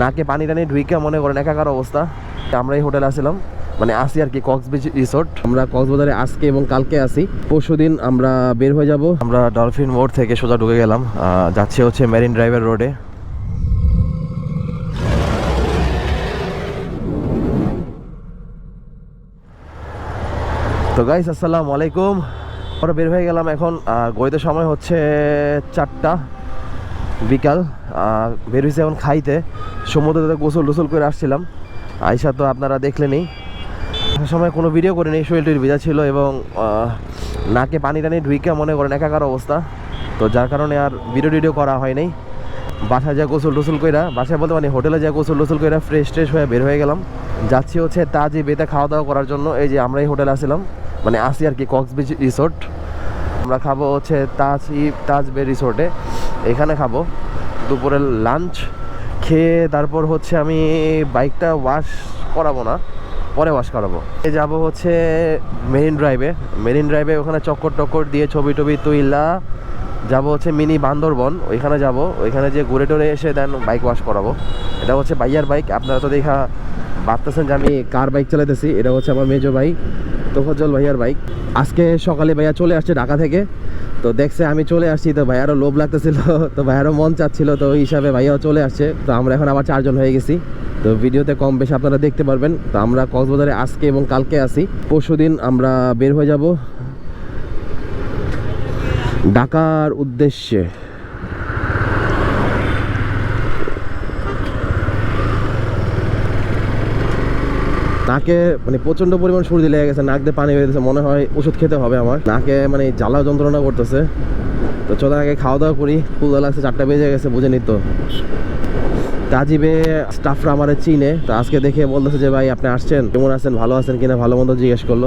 নাকে পানি টানি ঢুইকে মনে করেন একাকার অবস্থা। আমরা এই হোটেলে আসছিলাম। মানে আসি আর কি কক্সবিচ রিসোর্ট আমরা কক্সবাজারে আজকে এবং কালকে আসি পরশু দিন আমরা বের হয়ে যাব। আমরা ডলফিন মোড় থেকে সোজা ঢুকে গেলাম। যাচ্ছে হচ্ছে মেরিন ড্রাইভার রোডে তো গাইস আসসালামু আলাইকুম। আমরা বের হয়ে গেলাম এখন গইতে সময় হচ্ছে চারটা। বিকাল বের হয়েছে এখন খাইতে। সমুদ্রতে গোসল টোসল করে আসছিলাম। আইসা তো আপনারা দেখলেনই। আসার সময় কোনো ভিডিও করিনি, শরীর টরীর ভেজা ছিল এবং নাকে পানি টানি ঢুইকে মনে করেন একাকার অবস্থা। তো যার কারণে আর ভিডিও টিডিও করা হয়নি। বাসায় যা গোসল টোসল কইরা, বাসায় বলতে মানে হোটেলে যা গোসল টোসল কইরা ফ্রেশ ট্রেশ হয়ে বের হয়ে গেলাম। যাচ্ছি হচ্ছে তাজি বেতে খাওয়া দাওয়া করার জন্য। এই যে আমরা এই হোটেলে আসছিলাম। মানে আসি আর কি কক্সবিচ রিসোর্ট। আমরা খাব হচ্ছে তাজ ই তাজ বে রিসোর্টে। এখানে খাব। দুপুরের লাঞ্চ খেয়ে তারপর হচ্ছে আমি বাইকটা ওয়াশ করাবো না, পরে ওয়াশ করাবো। যাব হচ্ছে মেরিন ড্রাইভে মেরিন ড্রাইভে ওখানে চক্কর টক্কর দিয়ে ছবি টবি তুইলা। যাব হচ্ছে মিনি বান্দরবন, ওইখানে যাব। ওইখানে যে ঘুরে টুরে এসে দেন বাইক ওয়াশ করাবো। এটা হচ্ছে বাইয়ার বাইক আপনারা তো দেখা ভাবতেছেন যে আমি কার বাইক চালাতেছি এটা হচ্ছে আমার মেজো বাইক তোফাজ্জল ভাইয়ার বাইক আজকে সকালে ভাইয়া চলে আসছে ঢাকা থেকে। তো দেখছে আমি চলে আসছি, তো ভাইয়ারও লোভ লাগতেছিল, তো ভাইয়ারও মন চাচ্ছিল, তো ওই হিসাবে ভাইয়াও চলে আসছে। তো আমরা এখন আবার চারজন হয়ে গেছি। তো ভিডিওতে কম বেশি আপনারা দেখতে পারবেন। তো আমরা কক্সবাজারে আজকে এবং কালকে আসি পরশু দিন আমরা বের হয়ে যাব ঢাকার উদ্দেশ্যে। নাকে মানে প্রচণ্ড পরিমাণ সর্দি লেগে গেছে, নাক দিয়ে পানি বেরিয়েছে মনে হয় ওষুধ খেতে হবে আমার। নাকে মানে জ্বালা যন্ত্রণা করতেছে। তো চলো আগে খাওয়া দাওয়া করি ক্ষুদা লাগছে, চারটা বেজে গেছে, বুঝে নিত। কাজিবে স্টাফরা আমার চিনে, তো আজকে দেখে বলতেছে যে, ভাই, আপনি আসছেন? কেমন আছেন? ভালো আছেন কিনা? ভালো মন্দ জিজ্ঞেস করল।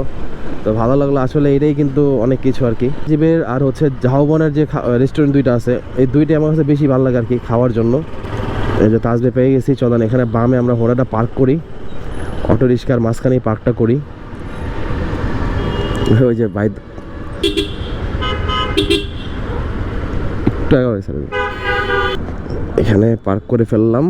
তো ভালো লাগল, আসলে এটাই কিন্তু অনেক কিছু আর কি। কাজিবের আর হচ্ছে ঝাউবনের যে রেস্টুরেন্ট দুইটা আছে, এই দুইটাই আমার কাছে বেশি ভালো লাগে আর কি খাওয়ার জন্য। এই যে তাজবে পেয়ে গেছি, চলেন এখানে বামে আমরা ঘোড়াটা পার্ক করি। অটো রিক্সার মাঝখানেই পার্কটা করি ওই যে বাইক। এখানে পার্ক করে ফেললাম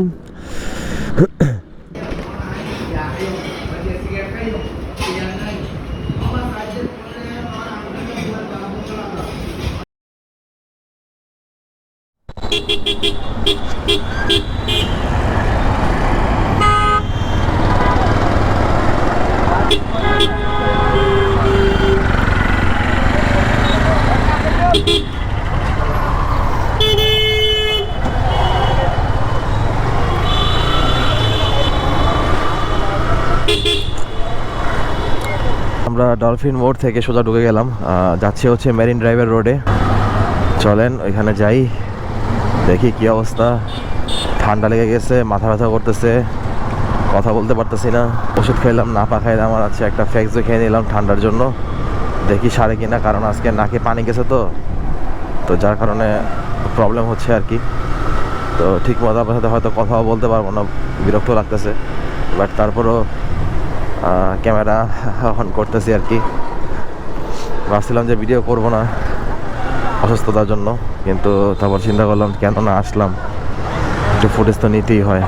আমরা ডলফিন মোড় থেকে সোজা ঢুকে গেলাম যাচ্ছি হচ্ছে মেরিন ড্রাইভার রোডে। চলেন, ওইখানে যাই, দেখি কি অবস্থা। ঠান্ডা লেগে গেছে, মাথা ব্যথা করতেছে, কথা বলতে পারতেছি না। ওষুধ খাইলাম, না পা খাইলাম, আর আছে একটা ফ্যাক্সও খেয়ে নিলাম ঠান্ডার জন্য। দেখি সারে কিনা, কারণ আজকে নাকে পানি গেছে তো। তো যার কারণে প্রবলেম হচ্ছে আর কি। তো ঠিক মতো আপনার সাথে হয়তো কথাও বলতে পারব না, বিরক্ত লাগতেছে। বাট তারপরও ক্যামেরা অন করতেছি আর কি। ভাবছিলাম যে ভিডিও করব না অসুস্থতার জন্য, কিন্তু তারপর চিন্তা করলাম কেন না আসলাম। একটু ফুটেজ তো নিতেই হয়।